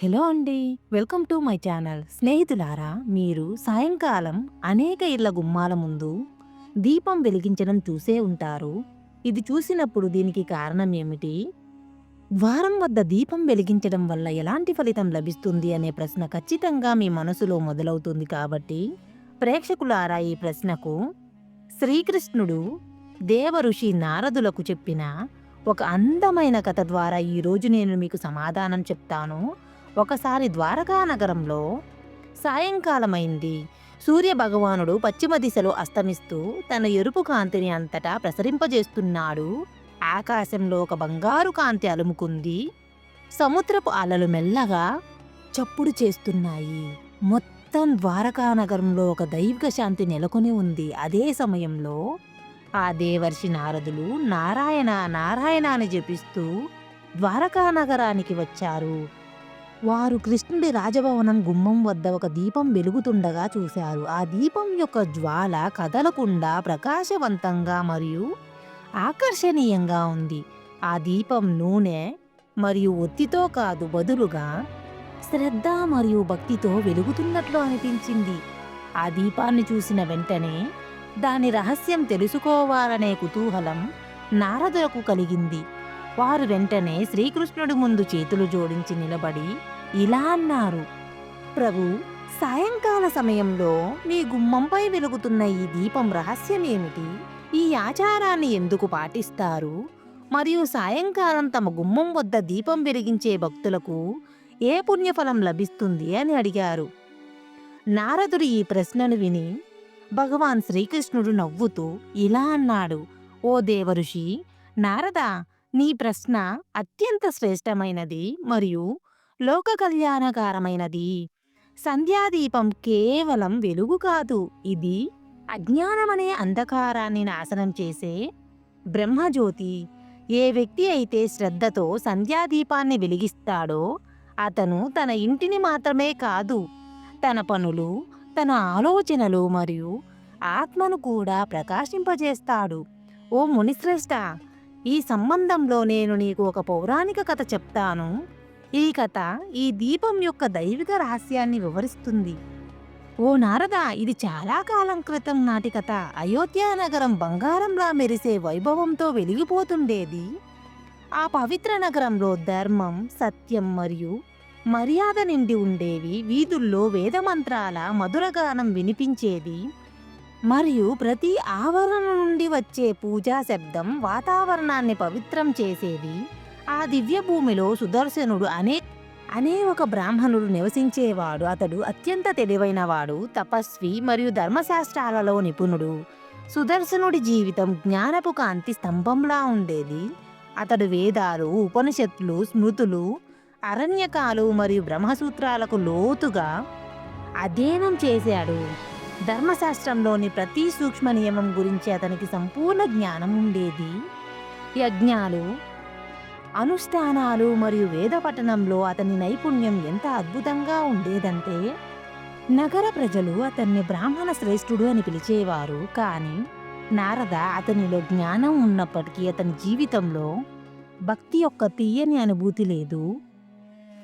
Hello అండి. Welcome to my channel. స్నేహితులారా మీరు సాయంకాలం అనేక ఇళ్ళ గుమ్మాల ముందు దీపం వెలిగించడం చూసే ఉంటారు. ఇది చూసినప్పుడు దీనికి కారణం ఏమిటి? ద్వారం వద్ద దీపం వెలిగించడం వల్ల ఎలాంటి ఫలితం లభిస్తుంది అనే ప్రశ్న ఖచ్చితంగా మీ మనసులో మొదలవుతుంది కాబట్టి ప్రేక్షకులారా ఈ ప్రశ్నకు శ్రీకృష్ణుడు దేవఋషి నారదులకు చెప్పిన ఒక అందమైన కథ ద్వారా ఈరోజు నేను మీకు సమాధానం చెప్తాను. ఒకసారి ద్వారకా నగరంలో సాయంకాలమైంది. సూర్య భగవానుడు పశ్చిమ దిశలో అస్తమిస్తూ తన ఎరుపు కాంతిని అంతటా ప్రసరింపజేస్తున్నాడు. ఆకాశంలో ఒక బంగారు కాంతి అలుముకుంది. సముద్రపు అలలు మెల్లగా చప్పుడు చేస్తున్నాయి. మొత్తం ద్వారకా నగరంలో ఒక దైవిక శాంతి నెలకొని ఉంది. అదే సమయంలో ఆ దేవర్షి నారదులు నారాయణ నారాయణ అని జపిస్తూ ద్వారకా నగరానికి వచ్చారు. వారు కృష్ణుడి రాజభవనం గుమ్మం వద్ద ఒక దీపం వెలుగుతుండగా చూశారు. ఆ దీపం యొక్క జ్వాల కదలకుండా ప్రకాశవంతంగా మరియు ఆకర్షణీయంగా ఉంది. ఆ దీపం నూనె మరియు ఒత్తితో కాదు బదులుగా శ్రద్ధ మరియు భక్తితో వెలుగుతున్నట్లు అనిపించింది. ఆ దీపాన్ని చూసిన వెంటనే దాని రహస్యం తెలుసుకోవాలనే కుతూహలం నారదులకు కలిగింది. వారు వెంటనే శ్రీకృష్ణుడి ముందు చేతులు జోడించి నిలబడి ఇలా అన్నారు ప్రభు సాయంకాల సమయంలో మీ గుమ్మంపై వెలుగుతున్న ఈ దీపం రహస్యం ఏమిటి ఈ ఆచారాన్ని ఎందుకు పాటిస్తారు? మరియు సాయంకాలం తమ గుమ్మం వద్ద దీపం వెలిగించే భక్తులకు ఏ పుణ్యఫలం లభిస్తుంది అని అడిగారు. నారదుడు ఈ ప్రశ్నను విని భగవాన్ శ్రీకృష్ణుడు నవ్వుతూ ఇలా అన్నాడు ఓ దేవఋషి నారద నీ ప్రశ్న అత్యంత శ్రేష్టమైనది మరియు లోక కళ్యాణకారమైనది. సంధ్యాదీపం కేవలం వెలుగు కాదు. ఇది అజ్ఞానమనే అంధకారాన్ని నాశనం చేసే బ్రహ్మజ్యోతి. ఏ వ్యక్తి అయితే శ్రద్ధతో సంధ్యాదీపాన్ని వెలిగిస్తాడో అతను తన ఇంటిని మాత్రమే కాదు తన పనులు తన ఆలోచనలు మరియు ఆత్మను కూడా ప్రకాశింపజేస్తాడు. ఓ మునిశ్రేష్ట ఈ సంబంధంలో నేను నీకు ఒక పౌరాణిక కథ చెప్తాను. ఈ కథ ఈ దీపం యొక్క దైవిక రహస్యాన్ని వివరిస్తుంది. ఓ నారద ఇది చాలా కాలం క్రితం నాటి కథ. అయోధ్యా నగరం బంగారంలా మెరిసే వైభవంతో వెలిగిపోతుండేది. ఆ పవిత్ర నగరంలో ధర్మం సత్యం మరియు మర్యాద నిండి ఉండేవి. వీధుల్లో వేదమంత్రాల మధురగానం వినిపించేది. మరియు ప్రతి ఆవరణ నుండి వచ్చే పూజా శబ్దం వాతావరణాన్ని పవిత్రం చేసేది. ఆ దివ్య భూమిలో సుదర్శనుడు అనే అనే ఒక బ్రాహ్మణుడు నివసించేవాడు. అతడు అత్యంత తెలివైనవాడు తపస్వి మరియు ధర్మశాస్త్రాలలో నిపుణుడు. సుదర్శనుడి జీవితం జ్ఞానపు కాంతి స్తంభంలా ఉండేది. అతడు వేదాలు ఉపనిషత్తులు స్మృతులు అరణ్యకాలు మరియు బ్రహ్మసూత్రాలకు లోతుగా అధ్యయనం చేశాడు. ధర్మశాస్త్రంలోని ప్రతి సూక్ష్మ నియమం గురించి అతనికి సంపూర్ణ జ్ఞానం ఉండేది. యజ్ఞాలు అనుష్ఠానాలు మరియు వేద పఠనంలో అతని నైపుణ్యం ఎంత అద్భుతంగా ఉండేదంటే నగర ప్రజలు అతన్ని బ్రాహ్మణ శ్రేష్ఠుడు అని పిలిచేవారు. కానీ నారద అతనిలో జ్ఞానం ఉన్నప్పటికీ అతని జీవితంలో భక్తి యొక్క తీయని అనుభూతి లేదు.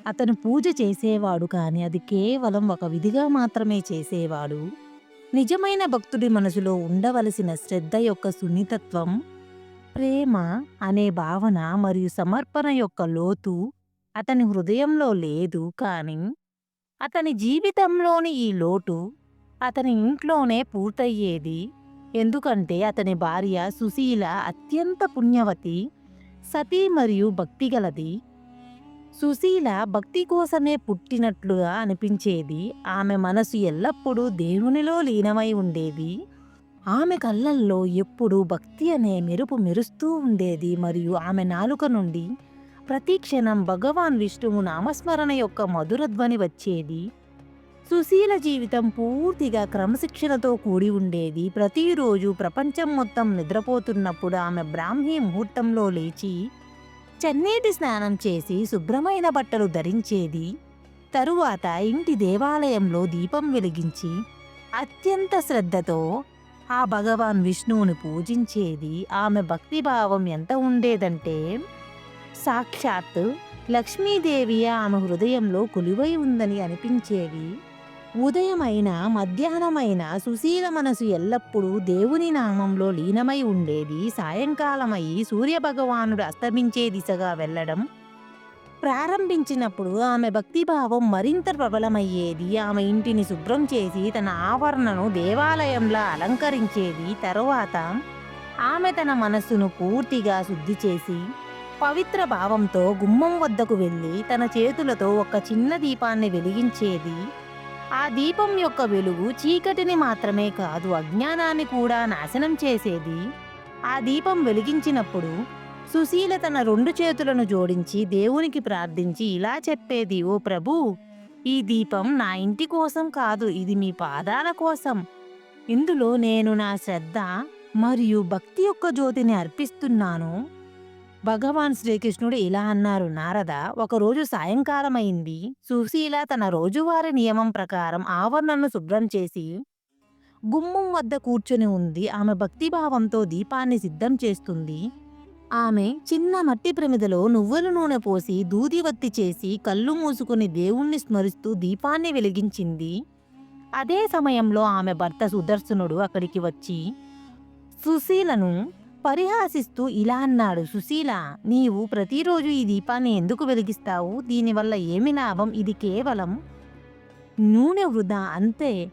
అతను పూజ చేసేవాడు కానీ అది కేవలం ఒక విధిగా మాత్రమే చేసేవాడు. నిజమైన భక్తుడి మనసులో ఉండవలసిన శ్రద్ధ యొక్క సున్నితత్వం ప్రేమ అనే భావన మరియు సమర్పణ యొక్క లోతు అతని హృదయంలో లేదు కానీ అతని జీవితంలోని ఈ లోటు అతని ఇంట్లోనే పూర్తయ్యేది. ఎందుకంటే అతని భార్య సుశీల అత్యంత పుణ్యవతి సతీ మరియు భక్తిగలది. సుశీల భక్తి కోసమే పుట్టినట్లుగా అనిపించేది. ఆమె మనసు ఎల్లప్పుడూ దేవునిలో లీనమై ఉండేది. ఆమె కళ్ళల్లో ఎప్పుడూ భక్తి అనే మెరుపు మెరుస్తూ ఉండేది. మరియు ఆమె నాలుక నుండి ప్రతి క్షణం భగవాన్ విష్ణువు నామస్మరణ యొక్క మధురధ్వని వచ్చేది. సుశీల జీవితం పూర్తిగా క్రమశిక్షణతో కూడి ఉండేది. ప్రతిరోజు ప్రపంచం మొత్తం నిద్రపోతున్నప్పుడు ఆమె బ్రాహ్మీ ముహూర్తంలో లేచి చన్నీటి స్నానం చేసి శుభ్రమైన బట్టలు ధరించేది తరువాత ఇంటి దేవాలయంలో దీపం వెలిగించి అత్యంత శ్రద్ధతో ఆ భగవాన్ విష్ణువుని పూజించేది. ఆమె భక్తిభావం ఎంత ఉండేదంటే సాక్షాత్ లక్ష్మీదేవి ఆమె హృదయంలో కొలువై ఉందని అనిపించేది ఉదయమైన మధ్యాహ్నమైన సుశీల మనసు ఎల్లప్పుడూ దేవుని నామంలో లీనమై ఉండేది. సాయంకాలమై సూర్యభగవానుడు అస్తమించే దిశగా వెళ్ళడం ప్రారంభించినప్పుడు ఆమె భక్తిభావం మరింత ప్రబలమయ్యేది. ఆమె ఇంటిని శుభ్రం చేసి తన ఆవరణను దేవాలయంలా అలంకరించేది. తరువాత ఆమె తన మనస్సును పూర్తిగా శుద్ధి చేసి పవిత్ర భావంతో గుమ్మం వద్దకు వెళ్ళి తన చేతులతో ఒక చిన్న దీపాన్ని వెలిగించేది. ఆ దీపం యొక్క వెలుగు చీకటిని మాత్రమే కాదు అజ్ఞానాన్ని కూడా నాశనం చేసేది. ఆ దీపం వెలిగించినప్పుడు సుశీల తన రెండు చేతులను జోడించి దేవునికి ప్రార్థించి ఇలా చెప్పేది ఓ ప్రభు ఈ దీపం నా ఇంటి కోసం కాదు ఇది మీ పాదాల కోసం. ఇందులో నేను నా శ్రద్ధ మరియు భక్తి యొక్క జ్యోతిని అర్పిస్తున్నాను. భగవాన్ శ్రీకృష్ణుడు ఇలా అన్నారు నారద ఒకరోజు సాయంకాలం అయింది సుశీల తన రోజువారి నియమం ప్రకారం ఆవరణను శుభ్రం చేసి గుమ్మం వద్ద కూర్చొని ఉంది. ఆమె భక్తిభావంతో దీపాన్ని సిద్ధం చేస్తుంది. ఆమె చిన్న మట్టి ప్రమిదలో నువ్వుల నూనె పోసి దూదివత్తి చేసి కళ్ళు మూసుకుని దేవుణ్ణి స్మరిస్తూ దీపాన్ని వెలిగించింది. అదే సమయంలో ఆమె భర్త సుదర్శనుడు అక్కడికి వచ్చి సుశీలను పరిహాసిస్తూ ఇలా అన్నాడు. సుశీల నీవు ప్రతిరోజు ఈ దీపాన్ని ఎందుకు వెలిగిస్తావు? దీనివల్ల ఏమి లాభం? ఇది కేవలం నూనె వృధా అంతే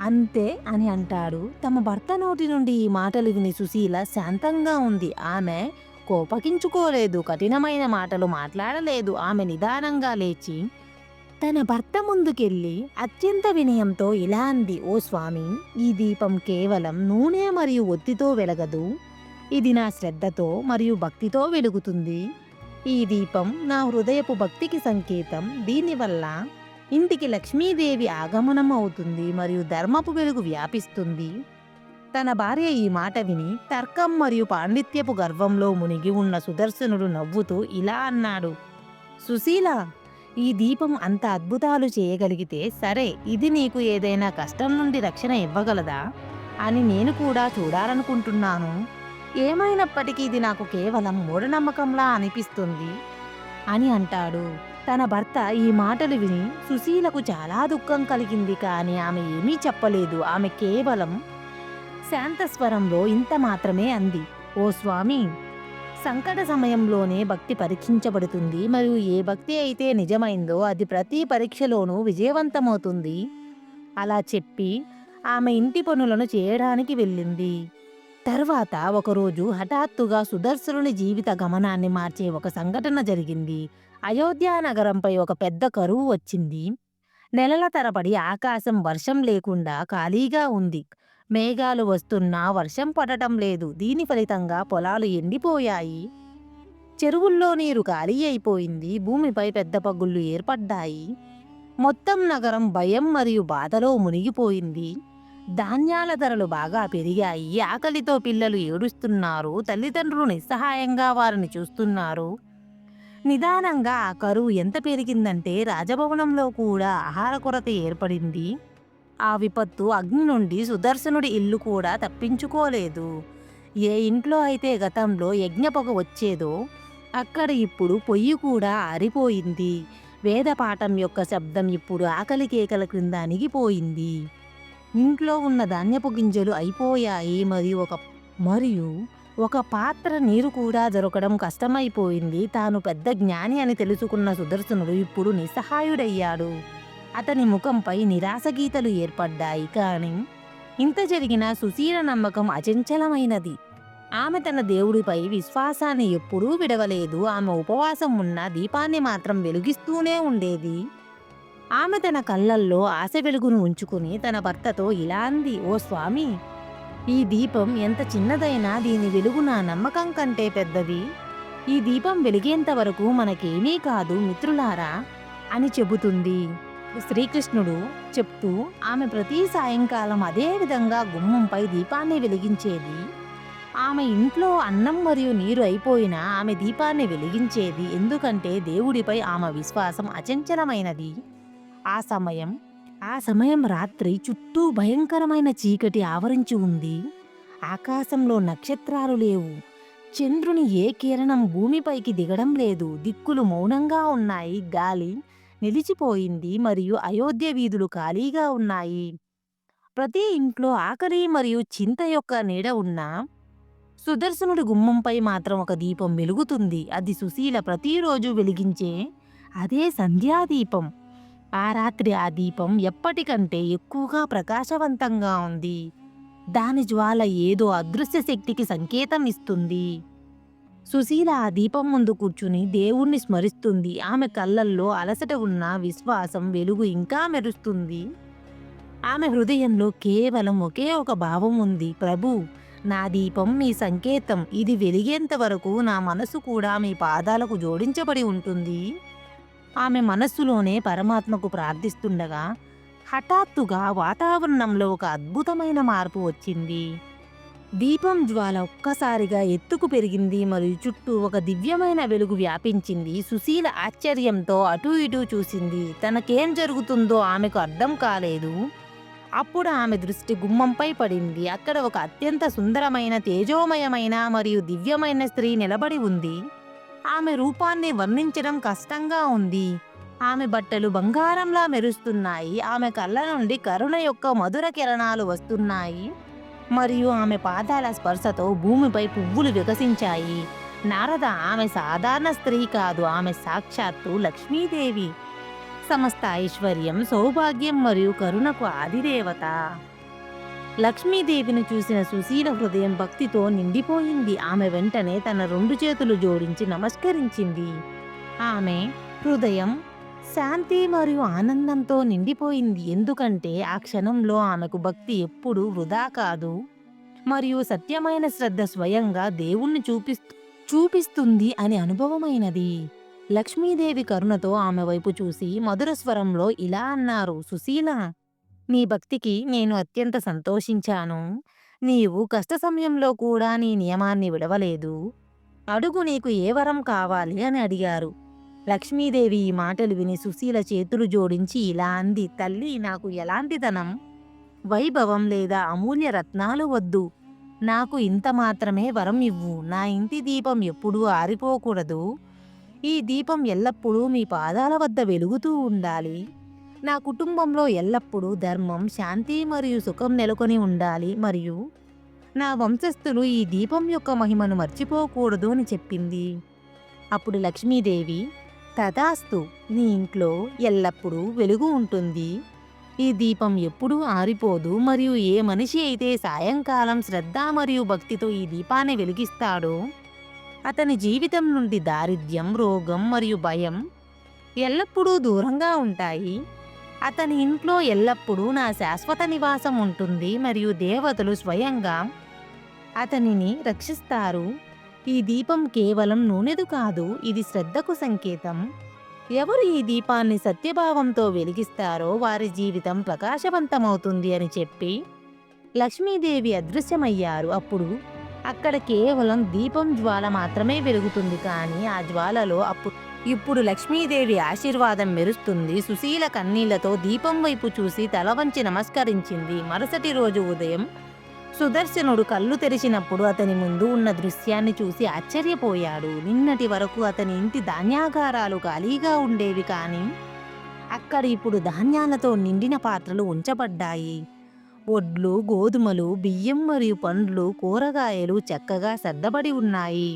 అంతే అని అంటాడు. తమ భర్త నోటి నుండి ఈ మాటలు విని సుశీల శాంతంగా ఉంది. ఆమె కోపగించుకోలేదు. కఠినమైన మాటలు మాట్లాడలేదు. ఆమె నిదానంగా లేచి తన భర్త ముందుకెళ్ళి అత్యంత వినయంతో ఇలా అంది. ఓ స్వామి ఈ దీపం కేవలం నూనె మరియు ఒత్తితో వెలగదు. ఇది నా శ్రద్ధతో మరియు భక్తితో వెలుగుతుంది. ఈ దీపం నా హృదయపు భక్తికి సంకేతం. దీనివల్ల ఇంటికి లక్ష్మీదేవి ఆగమనం అవుతుంది మరియు ధర్మపు వెలుగు వ్యాపిస్తుంది. తన భార్య ఈ మాట విని తర్కం మరియు పాండిత్యపు గర్వంలో మునిగి ఉన్న సుదర్శనుడు నవ్వుతూ ఇలా అన్నాడు. సుశీల ఈ దీపం అంత అద్భుతాలు చేయగలిగితే సరే ఇది నీకు ఏదైనా కష్టం నుండి రక్షణ ఇవ్వగలదా? అని నేను కూడా చూడాలనుకుంటున్నాను. ఏమైనప్పటికీ ఇది నాకు కేవలం మూఢనమ్మకంలా అనిపిస్తుంది అని అంటాడు. తన భర్త ఈ మాటలు విని సుశీలకు చాలా దుఃఖం కలిగింది కానీ ఆమె ఏమీ చెప్పలేదు. ఆమె కేవలం శాంతస్వరంలో ఇంత మాత్రమే అంది. ఓ స్వామి సంకట సమయంలోనే భక్తి పరీక్షించబడుతుంది. మరియు ఏ భక్తి అయితే నిజమైందో అది ప్రతి పరీక్షలోనూ విజయవంతమవుతుంది అలా చెప్పి ఆమె ఇంటి పనులను చేయడానికి వెళ్ళింది. తర్వాత ఒకరోజు హఠాత్తుగా సుదర్శనుని జీవిత గమనాన్ని మార్చే ఒక సంఘటన జరిగింది. అయోధ్యా నగరంపై ఒక పెద్ద కరువు వచ్చింది. నెలల తరబడి ఆకాశం వర్షం లేకుండా ఖాళీగా ఉంది. మేఘాలు వస్తున్నా వర్షం పడటం లేదు. దీని ఫలితంగా పొలాలు ఎండిపోయాయి. చెరువుల్లో నీరు ఖాళీ అయిపోయింది. భూమిపై పెద్ద పగుళ్ళు ఏర్పడ్డాయి. మొత్తం నగరం భయం మరియు బాధలో మునిగిపోయింది. ధాన్యాల ధరలు బాగా పెరిగాయి. ఆకలితో పిల్లలు ఏడుస్తున్నారు. తల్లిదండ్రులు నిస్సహాయంగా వారిని చూస్తున్నారు. నిదానంగా ఆ కరువు ఎంత పెరిగిందంటే రాజభవనంలో కూడా ఆహార కొరత ఏర్పడింది. ఆ విపత్తు అగ్ని నుండి సుదర్శనుడి ఇల్లు కూడా తప్పించుకోలేదు. ఏ ఇంట్లో అయితే గతంలో యజ్ఞపొగ వచ్చేదో అక్కడ ఇప్పుడు పొయ్యి కూడా ఆరిపోయింది. వేదపాఠం యొక్క శబ్దం ఇప్పుడు ఆకలి కేకల క్రింద అణిగిపోయింది. ఇంట్లో ఉన్న ధాన్యపు గింజలు అయిపోయాయి మరియు ఒక మరియు ఒక పాత్ర నీరు కూడా దొరకడం కష్టమైపోయింది. తాను పెద్ద జ్ఞాని అని తెలుసుకున్న సుదర్శనుడు ఇప్పుడు నిస్సహాయుడయ్యాడు. అతని ముఖంపై నిరాశ గీతలు ఏర్పడ్డాయి కానీ ఇంత జరిగిన సుశీల నమ్మకం అచంచలమైనది. ఆమె తన దేవుడిపై విశ్వాసాన్ని ఎప్పుడూ విడవలేదు. ఆమె ఉపవాసం ఉన్న దీపాన్ని మాత్రం వెలిగిస్తూనే ఉండేది. ఆమె తన కళ్ళల్లో ఆశ వెలుగును ఉంచుకుని తన భర్తతో ఇలా అంది ఓ స్వామి ఈ దీపం ఎంత చిన్నదైనా దీని వెలుగు నా నమ్మకం కంటే పెద్దది. ఈ దీపం వెలిగేంత వరకు మనకేమీ కాదు మిత్రులారా అని చెబుతుంది. శ్రీకృష్ణుడు చెప్తూ ఆమె ప్రతి సాయంకాలం అదే విధంగా గుమ్మంపై దీపాన్ని వెలిగించేది. ఆమె ఇంట్లో అన్నం మరియు నీరు అయిపోయినా ఆమె దీపాన్ని వెలిగించేది. ఎందుకంటే దేవుడిపై ఆమె విశ్వాసం అచంచలమైనది. ఆ సమయం ఆ సమయం రాత్రి చుట్టూ భయంకరమైన చీకటి ఆవరించి ఉంది. ఆకాశంలో నక్షత్రాలు లేవు. చంద్రుని ఏ కిరణం భూమిపైకి దిగడం లేదు. దిక్కులు మౌనంగా ఉన్నాయి. గాలి నిలిచిపోయింది మరియు అయోధ్య వీధులు ఖాళీగా ఉన్నాయి. ప్రతి ఇంట్లో ఆకలి మరియు చింత యొక్క నీడ ఉన్నా సుదర్శనుడి గుమ్మంపై మాత్రం ఒక దీపం వెలుగుతుంది. అది సుశీల ప్రతిరోజు వెలిగించే అదే సంధ్యాదీపం. ఆ రాత్రి ఆ దీపం ఎప్పటికంటే ఎక్కువగా ప్రకాశవంతంగా ఉంది. దాని జ్వాల ఏదో అదృశ్య శక్తికి సంకేతం ఇస్తుంది. సుశీల ఆ దీపం ముందు కూర్చుని దేవుణ్ణి స్మరిస్తుంది. ఆమె కళ్ళల్లో అలసట ఉన్న విశ్వాసం వెలుగు ఇంకా మెరుస్తుంది. ఆమె హృదయంలో కేవలం ఒకే ఒక భావం ఉంది. ప్రభు నా దీపం మీ సంకేతం. ఇది వెలిగేంత వరకు నా మనసు కూడా మీ పాదాలకు జోడించబడి ఉంటుంది. ఆమె మనస్సులోనే పరమాత్మకు ప్రార్థిస్తుండగా హఠాత్తుగా వాతావరణంలో ఒక అద్భుతమైన మార్పు వచ్చింది. దీపం జ్వాల ఒక్కసారిగా ఎత్తుకు పెరిగింది. మరియు చుట్టూ ఒక దివ్యమైన వెలుగు వ్యాపించింది. సుశీల ఆశ్చర్యంతో అటూ ఇటూ చూసింది. తనకేం జరుగుతుందో ఆమెకు అర్థం కాలేదు. అప్పుడు ఆమె దృష్టి గుమ్మంపై పడింది. అక్కడ ఒక అత్యంత సుందరమైన తేజోమయమైన మరియు దివ్యమైన స్త్రీ నిలబడి ఉంది. ఆమె రూపాన్ని వర్ణించడం కష్టంగా ఉంది. ఆమె బట్టలు బంగారంలా మెరుస్తున్నాయి. ఆమె కళ్ళ నుండి కరుణ యొక్క మధుర కిరణాలు వస్తున్నాయి. మరియు ఆమె పాదాల స్పర్శతో భూమిపై పువ్వులు వికసించాయి. నారద ఆమె సాధారణ స్త్రీ కాదు. ఆమె సాక్షాత్తు లక్ష్మీదేవి. సమస్త ఐశ్వర్యం సౌభాగ్యం మరియు కరుణకు ఆదిదేవత. లక్ష్మీదేవిని చూసిన సుశీల హృదయం భక్తితో నిండిపోయింది. ఆమె వెంటనే తన రెండు చేతులు జోడించి నమస్కరించింది. ఆమె హృదయం శాంతి మరియు ఆనందంతో నిండిపోయింది. ఎందుకంటే ఆ క్షణంలో ఆమెకు భక్తి ఎప్పుడూ వృధా కాదు. మరియు సత్యమైన శ్రద్ధ స్వయంగా దేవుణ్ణి చూపిస్తూ చూపిస్తుంది అని అనుభవమైనది. లక్ష్మీదేవి కరుణతో ఆమె వైపు చూసి మధుర స్వరంలో ఇలా అన్నారు సుశీల నీ భక్తికి నేను అత్యంత సంతోషించాను. నీవు కష్ట సమయంలో కూడా నీ నియమాన్ని విడవలేదు. అడుగు నీకు ఏ వరం కావాలి అని అడిగారు. లక్ష్మీదేవి ఈ మాటలు విని సుశీల చేతులు జోడించి ఇలా అంది తల్లి నాకు ఎలాంటి ధనం వైభవం లేదా అమూల్య రత్నాలు వద్దు. నాకు ఇంత మాత్రమే వరం ఇవ్వు. నా ఇంటి దీపం ఎప్పుడూ ఆరిపోకూడదు. ఈ దీపం ఎల్లప్పుడూ మీ పాదాల వద్ద వెలుగుతూ ఉండాలి. నా కుటుంబంలో ఎల్లప్పుడూ ధర్మం శాంతి మరియు సుఖం నెలకొని ఉండాలి. మరియు నా వంశస్థులు ఈ దీపం యొక్క మహిమను మర్చిపోకూడదు అని చెప్పింది. అప్పుడు లక్ష్మీదేవి తదాస్తు నీ ఇంట్లో ఎల్లప్పుడూ వెలుగు ఉంటుంది. ఈ దీపం ఎప్పుడూ ఆరిపోదు. మరియు ఏ మనిషి అయితే సాయంకాలం శ్రద్ధ మరియు భక్తితో ఈ దీపాన్ని వెలిగిస్తాడో అతని జీవితం నుండి దారిద్ర్యం రోగం మరియు భయం ఎల్లప్పుడూ దూరంగా ఉంటాయి. అతని ఇంట్లో ఎల్లప్పుడూ నా శాశ్వత నివాసం ఉంటుంది మరియు దేవతలు స్వయంగా అతనిని రక్షిస్తారు. ఈ దీపం కేవలం నూనెదు కాదు ఇది శ్రద్ధకు సంకేతం. ఎవరు ఈ దీపాన్ని సత్యభావంతో వెలిగిస్తారో వారి జీవితం ప్రకాశవంతమవుతుంది అని చెప్పి లక్ష్మీదేవి అదృశ్యమయ్యారు. అప్పుడు అక్కడ కేవలం దీపం జ్వాల మాత్రమే వెలుగుతుంది కానీ ఆ జ్వాలలో అప్పుడు ఇప్పుడు లక్ష్మీదేవి ఆశీర్వాదం మెరుస్తుంది. సుశీల కన్నీళ్ళతో దీపం వైపు చూసి తలవంచి నమస్కరించింది. మరుసటి రోజు ఉదయం సుదర్శనుడు కళ్ళు తెరిచినప్పుడు అతని ముందు ఉన్న దృశ్యాన్ని చూసి ఆశ్చర్యపోయాడు. నిన్నటి వరకు అతని ఇంటి ధాన్యాగారాలు ఖాళీగా ఉండేవి కానీ అక్కడ ఇప్పుడు ధాన్యాలతో నిండిన పాత్రలు ఉంచబడ్డాయి. ఒడ్లు గోధుమలు బియ్యం మరియు పండ్లు కూరగాయలు చక్కగా సర్దబడి ఉన్నాయి.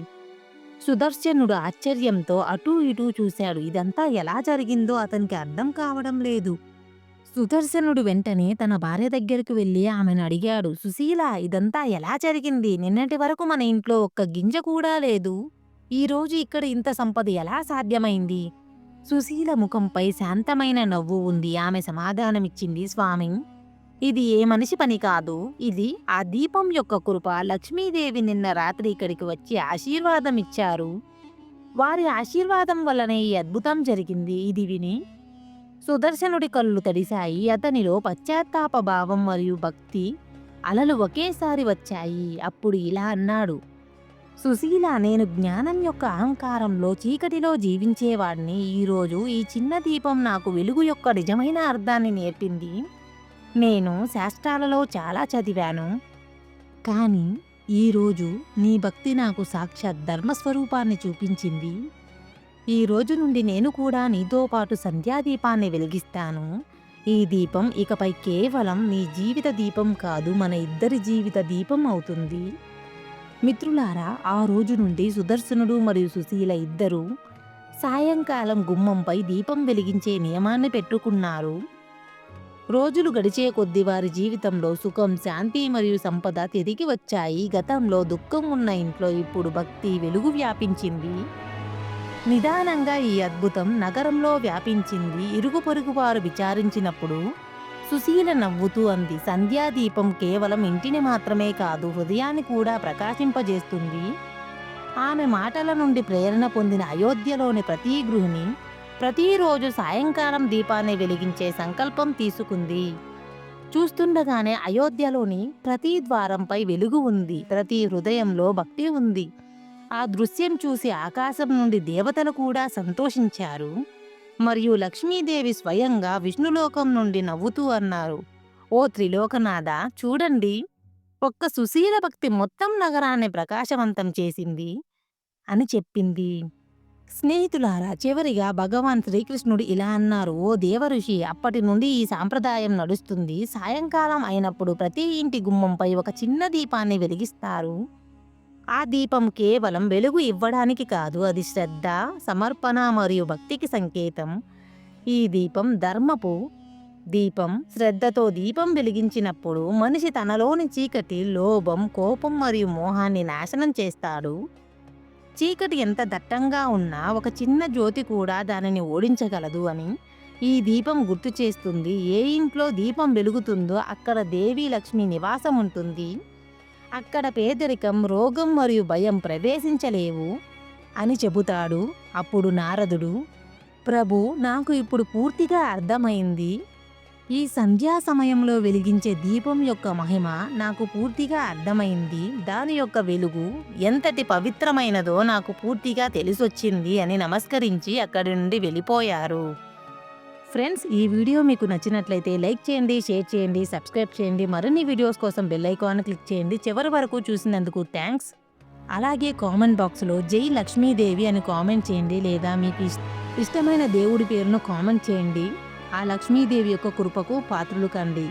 సుదర్శనుడు ఆశ్చర్యంతో అటూ ఇటూ చూశాడు. ఇదంతా ఎలా జరిగిందో అతనికి అర్థం కావడం లేదు. సుదర్శనుడు వెంటనే తన భార్య దగ్గరకు వెళ్ళి ఆమెను అడిగాడు సుశీల ఇదంతా ఎలా జరిగింది? నిన్నటి వరకు మన ఇంట్లో ఒక్క గింజ కూడా లేదు. ఈ రోజు ఇక్కడ ఇంత సంపద ఎలా సాధ్యమైంది? సుశీల ముఖంపై శాంతమైన నవ్వు ఉంది. ఆమె సమాధానమిచ్చింది స్వామి ఇది ఏ మనిషి పని కాదు. ఇది ఆ దీపం యొక్క కృప. లక్ష్మీదేవి నిన్న రాత్రి ఇక్కడికి వచ్చి ఆశీర్వాదం ఇచ్చారు. వారి ఆశీర్వాదం వల్లనే ఈ అద్భుతం జరిగింది. ఇది విని సుదర్శనుడి కళ్ళు తడిశాయి. అతనిలో పశ్చాత్తాప భావం మరియు భక్తి అలలు ఒకేసారి వచ్చాయి. అప్పుడు ఇలా అన్నాడు సుశీల నేను జ్ఞానం యొక్క అహంకారంలో చీకటిలో జీవించేవాడిని. ఈరోజు ఈ చిన్న దీపం నాకు వెలుగు యొక్క నిజమైన అర్థాన్ని నేర్పింది. నేను శాస్త్రాలలో చాలా చదివాను. కానీ ఈరోజు నీ భక్తి నాకు సాక్షాత్ ధర్మస్వరూపాన్ని చూపించింది. ఈ రోజు నుండి నేను కూడా నీతో పాటు సంధ్యాదీపాన్ని వెలిగిస్తాను. ఈ దీపం ఇకపై కేవలం నీ జీవిత దీపం కాదు మన ఇద్దరి జీవిత దీపం అవుతుంది. మిత్రులారా ఆ రోజు నుండి సుదర్శనుడు మరియు సుశీల ఇద్దరూ సాయంకాలం గుమ్మంపై దీపం వెలిగించే నియమాన్ని పెట్టుకున్నారు. రోజులు గడిచే కొద్ది వారి జీవితంలో సుఖం శాంతి మరియు సంపద తిరిగి వచ్చాయి. గతంలో దుఃఖం ఉన్న ఇంట్లో ఇప్పుడు భక్తి వెలుగు వ్యాపించింది. నిదానంగా ఈ అద్భుతం నగరంలో వ్యాపించింది. ఇరుగు పొరుగు వారు విచారించినప్పుడు సుశీల నవ్వుతూ అంది సంధ్యాదీపం కేవలం ఇంటిని మాత్రమే కాదు హృదయాన్ని కూడా ప్రకాశింపజేస్తుంది. ఆమె మాటల నుండి ప్రేరణ పొందిన అయోధ్యలోని ప్రతి గృహిణి ప్రతిరోజు సాయంకాలం దీపాన్ని వెలిగించే సంకల్పం తీసుకుంది. చూస్తుండగానే అయోధ్యలోని ప్రతి ద్వారంపై వెలుగు ఉంది. ప్రతి హృదయంలో భక్తి ఉంది. ఆ దృశ్యం చూసి ఆకాశం నుండి దేవతలు కూడా సంతోషించారు. మరియు లక్ష్మీదేవి స్వయంగా విష్ణులోకం నుండి నవ్వుతూ అన్నారు ఓ త్రిలోకనాథ చూడండి. ఒక్క సుశీల భక్తి మొత్తం నగరాన్ని ప్రకాశవంతం చేసింది అని చెప్పింది. స్నేహితులారా చివరిగా భగవాన్ శ్రీకృష్ణుడు ఇలా అన్నారు ఓ దేవఋషి అప్పటి నుండి ఈ సాంప్రదాయం నడుస్తుంది. సాయంకాలం అయినప్పుడు ప్రతి ఇంటి గుమ్మంపై ఒక చిన్న దీపాన్ని వెలిగిస్తారు. ఆ దీపం కేవలం వెలుగు ఇవ్వడానికి కాదు అది శ్రద్ధ సమర్పణ మరియు భక్తికి సంకేతం. ఈ దీపం ధర్మపు దీపం శ్రద్ధతో దీపం వెలిగించినప్పుడు మనిషి తనలోని చీకటి లోభం కోపం మరియు మోహాన్ని నాశనం చేస్తాడు. చీకటి ఎంత దట్టంగా ఉన్నా ఒక చిన్న జ్యోతి కూడా దానిని ఓడించగలదు అని ఈ దీపం గుర్తు చేస్తుంది. ఏ ఇంట్లో దీపం వెలుగుతుందో అక్కడ దేవీ లక్ష్మి నివాసం ఉంటుంది. అక్కడ పేదరికం రోగం మరియు భయం ప్రవేశించలేవు అని చెబుతాడు అప్పుడు నారదుడు. ప్రభు నాకు ఇప్పుడు పూర్తిగా అర్థమైంది. ఈ సంధ్యా సమయంలో వెలిగించే దీపం యొక్క మహిమ నాకు పూర్తిగా అర్థమైంది. దాని యొక్క వెలుగు ఎంతటి పవిత్రమైనదో నాకు పూర్తిగా తెలిసొచ్చింది అని నమస్కరించి అక్కడి నుండి వెళ్ళిపోయారు. ఫ్రెండ్స్ ఈ వీడియో మీకు నచ్చినట్లయితే లైక్ చేయండి షేర్ చేయండి సబ్స్క్రైబ్ చేయండి. మరిన్ని వీడియోస్ కోసం బెల్ ఐకాన్ క్లిక్ చేయండి. చివరి వరకు చూసినందుకు థ్యాంక్స్. అలాగే కామెంట్ బాక్స్లో జై లక్ష్మీదేవి అని కామెంట్ చేయండి లేదా మీకు ఇస్- ఇష్టమైన దేవుడి పేరును కామెంట్ చేయండి. ఆ లక్ష్మీదేవి యొక్క కృపకు పాత్రులు కండి.